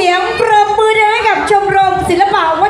เสียงปรบมือดังให้กับชมรมศิลปะวั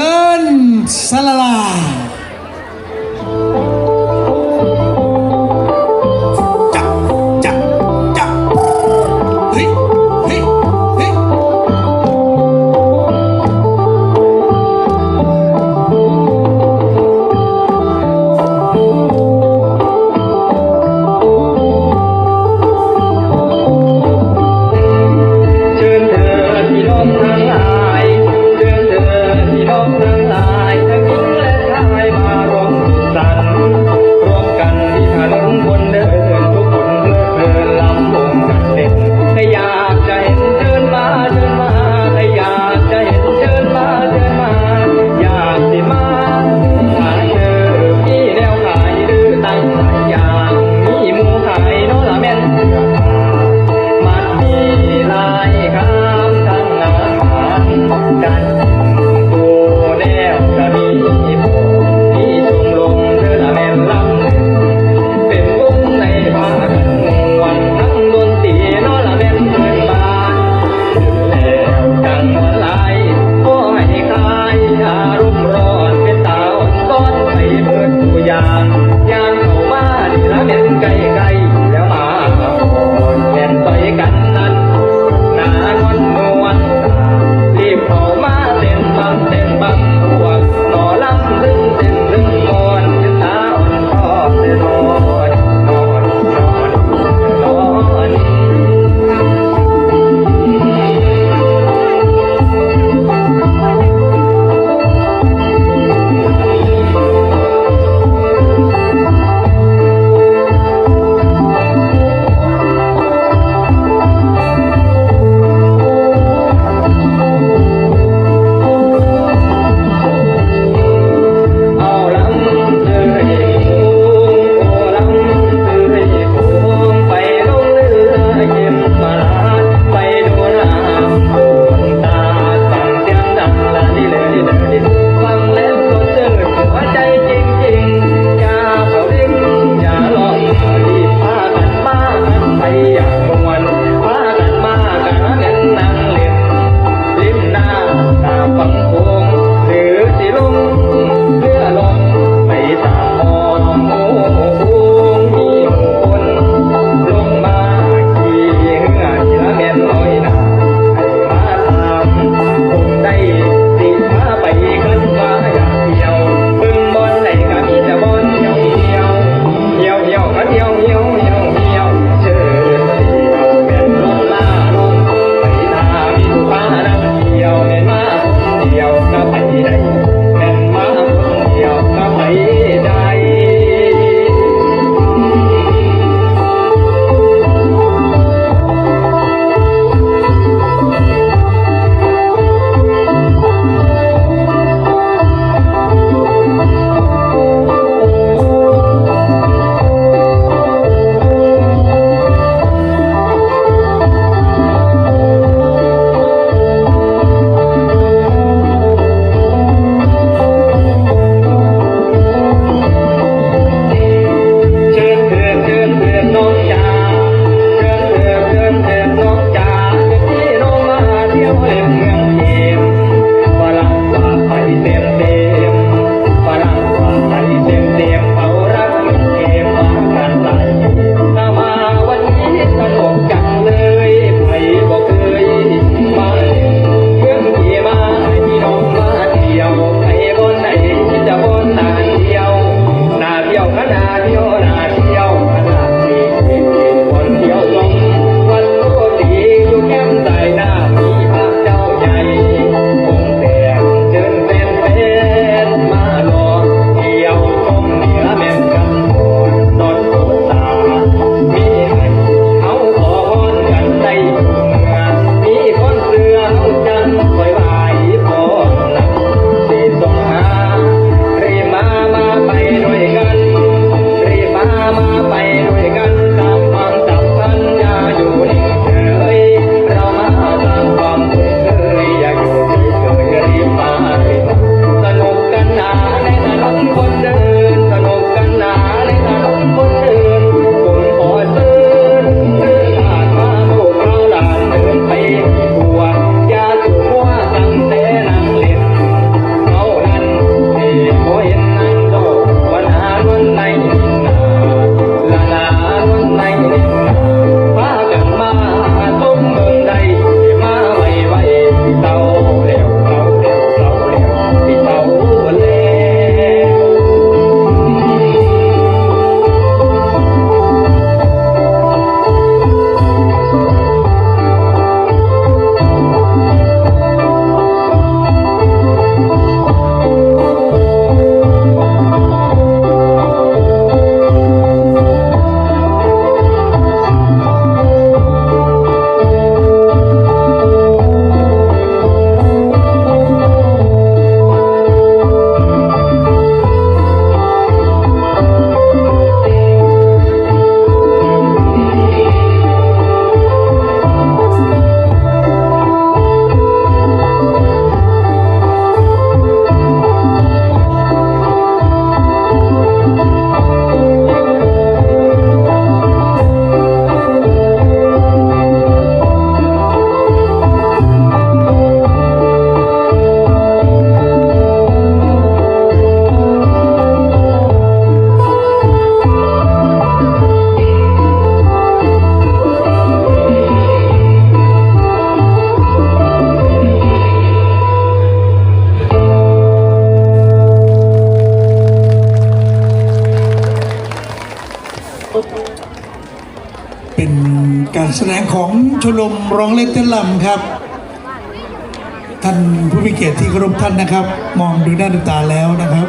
เชิ แสดงของชมรมร้องเล่นเต้นลำครับ ท่านผู้มีเกียรติที่เคารพท่านนะครับ มองดูหน้าดูตาแล้วนะครับ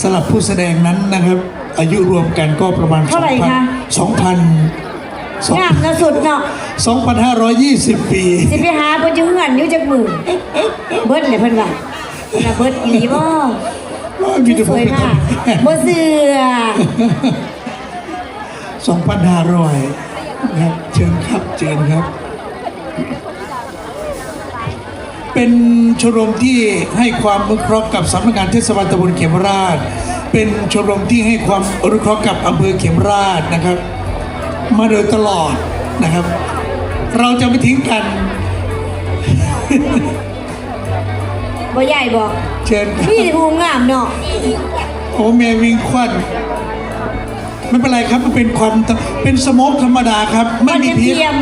สลับผู้แสดงนั้นนะครับ อายุรวมกันก็ประมาณเท่าไหร่คะ2,000งามนะสุดเนาะ2,520ปีสิไปหาเพิ่นอยู่เฮือนอยู่จักมือเบิดเลยเพิ่นว่าน่ะเบิดอีหลีบ่มีแต่สผมวยเป็นมากบ่เสือ2,500นะครับเชิญครับเชิญครับ เป็นชมรมที่ให้ความอนุเคราะห์กับสำนักงานเทศบาลตำบลเขมราช เป็นชมรมที่ให้ความอนุเคราะห์กับอำเภอเขมราชนะครับ มาโดยตลอดนะครับ เราจะไม่ทิ้งกัน บ่ใหญ่บ่เชิญครับมีแต่ผู้งามเนาะ โอ้เมวิงควัน ไม่เป็นไรครับมันเป็นควันเป็นสโมกธรรมดาครับไม่มีพิษควันเทียม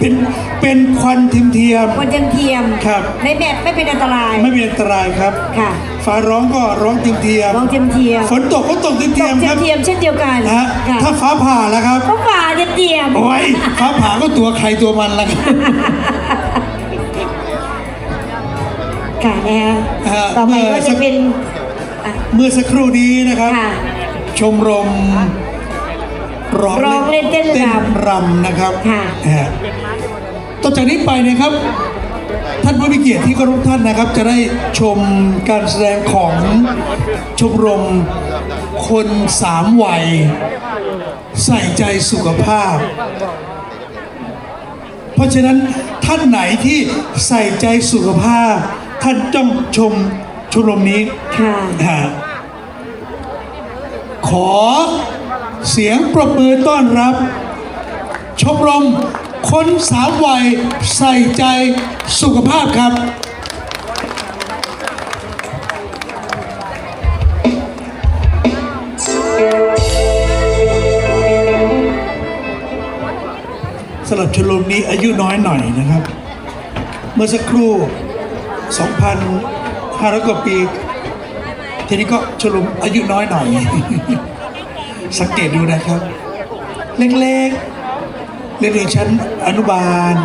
เป็นเป็นควันเทียมเทียมคนจันเทียมครับ ในแบบไม่เป็นอันตราย ไม่มีอันตรายครับค่ะฟ้าร้องก็ร้องเทียมเทียมลองเทียมเทียมฝนตกก็ตกเทียมตเทียกมเทีคยรัมบเทียมเช่นเดียวกันนะฮะค่ะถ้าฟ้าผ่าแล้วครับก็ฝ่าเทียมเทียมโอ้ยฟ้าผ่าก็ตัวใครตัวมันแล้วครับ ค่ะนะฮะอ่าต่อไปก็เมื่อสัจะก เป็นอะ เมื่อสักครู่นี้นะครับ ค่ะ ชมรม ร้องร้องเล่นเต้นรำรำนะครับค่ะนะฮะต่อจากนี้ไปนะครับ ท่านผู้มีเกียรติที่เคารพท่านนะครับ จะได้ชมการแสดงของชมรมคนสามวัย ใส่ใจสุขภาพ เพราะฉะนั้นท่านไหนที่ใส่ใจสุขภาพ ท่านต้องชมชมรมนี้ค่ะฮะขอ เสียงปรบมือต้อนรับ ชมรมคนสามวัยใส่ใจสุขภาพครับสำหรับชมรมนี้อายุน้อยหน่อยนะครับ เมื่อสักครู่ 2,500 กว่าปี ทีนี้ก็ชมรมอายุน้อยหน่อย สังเกตดูนะครับ เล็กๆเรียนอยู่ชั้นอนุบาล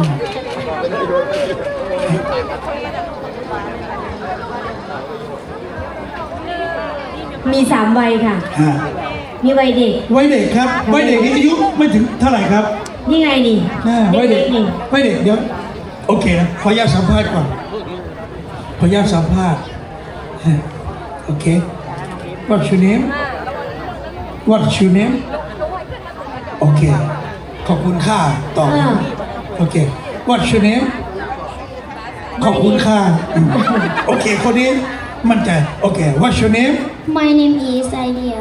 มีสามวัยค่ะฮะมีวัยเด็ก วัยเด็กครับวัยเด็กนี่อายุไม่ถึงเท่าไหร่ครับนี่ไงนี่อ่าวัยเด็กๆนี่วัยเด็กเดี๋ยวโอเคนะขออนุญาตสัมภาษณ์ก่อนขออนุญาตสัมภาษณ์ฮะโอเค What's your name What's your name โอเค ขอบคุณค่าต่ออ่า โอเค What's your name ขอบคุณค่ะอืมโอเค คนนี้มั่นใจ โอเค What's your name My name is Idea.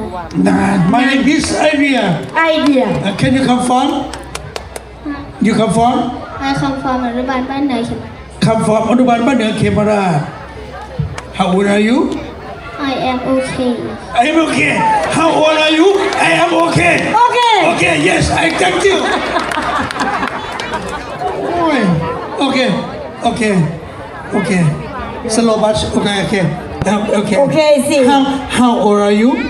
นาน My name is Ivia ไอเดีย Uh, Can you come from You come from I come from Ruban Bandar. Come from อนุบาลบ้านเหนือเขมราช How old are you I am okay. I am okay. How old are you? I am okay. Okay. Okay, yes, I thank you. okay, okay, okay. Slow, but okay, okay. Um, okay. Okay, I see. How, how old are you?